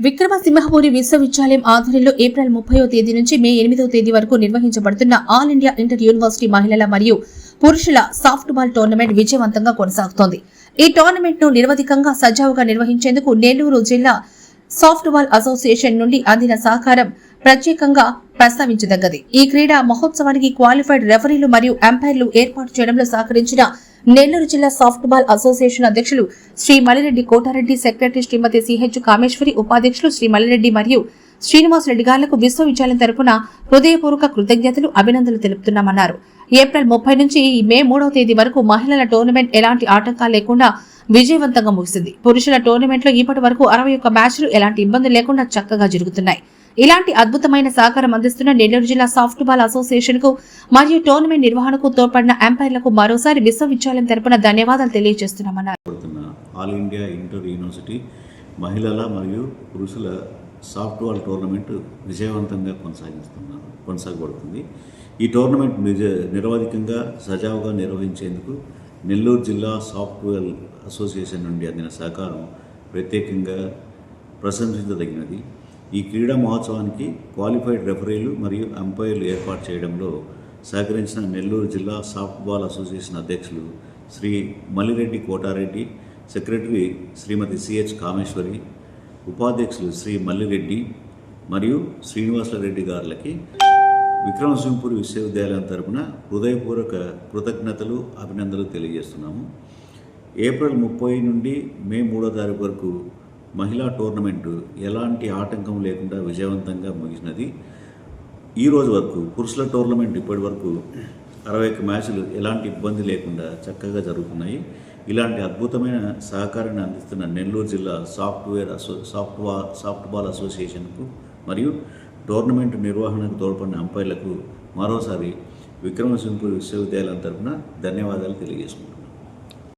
విక్రమసింహపురి విశ్వవిద్యాలయం ఆధ్వర్యంలో ఏప్రిల్ ముప్పయో తేదీ నుంచి మే ఎనిమిదవ తేదీ వరకు నిర్వహించబడుతున్న ఆల్ ఇండియా ఇంటర్ యూనివర్సిటీ మహిళల మరియు పురుషుల సాఫ్ట్ బాల్ టోర్నమెంట్ విజయవంతంగా కొనసాగుతోంది. ఈ టోర్నమెంట్ను నిరవధికంగా సజావుగా నిర్వహించేందుకు నెల్లూరు జిల్లా సాఫ్ట్బాల్ అసోసియేషన్ నుండి అందిన సహకారం ప్రత్యేకంగా ప్రస్తావించదగ్గది. ఈ క్రీడా మహోత్సవానికి క్వాలిఫైడ్ రెఫరీలు మరియు అంపైర్లు ఏర్పాటు చేయడంలో సహకరించిన నెల్లూరు జిల్లా సాఫ్ట్బాల్ అసోసియేషన్ అధ్యక్షులు శ్రీ మలిరెడ్డి కోటారెడ్డి సెక్రటరీ శ్రీమతి సిహెచ్ కామేశ్వరి ఉపాధ్యక్షులు శ్రీ మలిరెడ్డి మరియు శ్రీనివాస్ రెడ్డి గారులకు విశ్వవిద్యాలయం తరపున హృదయపూర్వక కృతజ్ఞతలు అభినందనలు తెలుపుతున్నామన్నారు. ఏప్రిల్ ముప్పై నుంచి మే మూడవ తేదీ వరకు మహిళల టోర్నమెంట్ ఎలాంటి ఆటంకాలు లేకుండా విజయవంతంగా ముగిసింది. పురుషుల టోర్నమెంట్లో ఇప్పటి వరకు అరవై ఒక్క మ్యాచ్లు ఎలాంటి ఇబ్బంది లేకుండా చక్కగా జరుగుతున్నాయి. ఇలాంటి అద్భుతమైన సహకారం అందిస్తున్న నెల్లూరు జిల్లా సాఫ్ట్ బాల్ అసోసియేషన్కు మరియు టోర్నమెంట్ నిర్వహణకు తోడ్పడిన అంపైర్లకు మరోసారి విశ్వవిద్యాలయం తరపున ధన్యవాదాలు తెలియజేస్తున్నామన్నారు. పడుతున్న ఆల్ ఇండియా ఇంటర్ యూనివర్సిటీ మహిళల మరియు పురుషుల సాఫ్ట్బాల్ టోర్నమెంట్ విజయవంతంగా కొనసాగిస్తున్నారు కొనసాగబడుతుంది. ఈ టోర్నమెంట్ నిజ నిరవధికంగా సజావుగా నిర్వహించేందుకు నెల్లూరు జిల్లా సాఫ్ట్వేర్ అసోసియేషన్ నుండి అందిన సహకారం ప్రత్యేకంగా ప్రశంసించదగినది. ఈ క్రీడా మహోత్సవానికి క్వాలిఫైడ్ రెఫరీలు మరియు అంపైర్లు ఏర్పాటు చేయడంలో సహకరించిన నెల్లూరు జిల్లా సాఫ్ట్బాల్ అసోసియేషన్ అధ్యక్షులు శ్రీ మల్లిరెడ్డి కోటారెడ్డి సెక్రటరీ శ్రీమతి సిహెచ్ కామేశ్వరి ఉపాధ్యక్షులు శ్రీ మల్లిరెడ్డి మరియు శ్రీనివాసరెడ్డి గారులకి విక్రమసింహపురి విశ్వవిద్యాలయం తరపున హృదయపూర్వక కృతజ్ఞతలు అభినందనలు తెలియజేస్తున్నాము. ఏప్రిల్ ముప్పై నుండి మే మూడో తారీఖు వరకు మహిళా టోర్నమెంటు ఎలాంటి ఆటంకం లేకుండా విజయవంతంగా ముగిసినది. ఈ రోజు వరకు పురుషుల టోర్నమెంట్ ఇప్పటి వరకు అరవై ఒక్క మ్యాచ్లు ఎలాంటి ఇబ్బంది లేకుండా చక్కగా జరుగుతున్నాయి. ఇలాంటి అద్భుతమైన సహకారాన్ని అందిస్తున్న నెల్లూరు జిల్లా సాఫ్ట్వేర్ అసో సాఫ్ట్వా సాఫ్ట్బాల్ అసోసియేషన్కు మరియు టోర్నమెంట్ నిర్వహణకు తోడ్పడిన అంపైర్లకు మరోసారి విక్రమసింహపురి విశ్వవిద్యాలయం తరపున ధన్యవాదాలు తెలియజేసుకుంటున్నాను.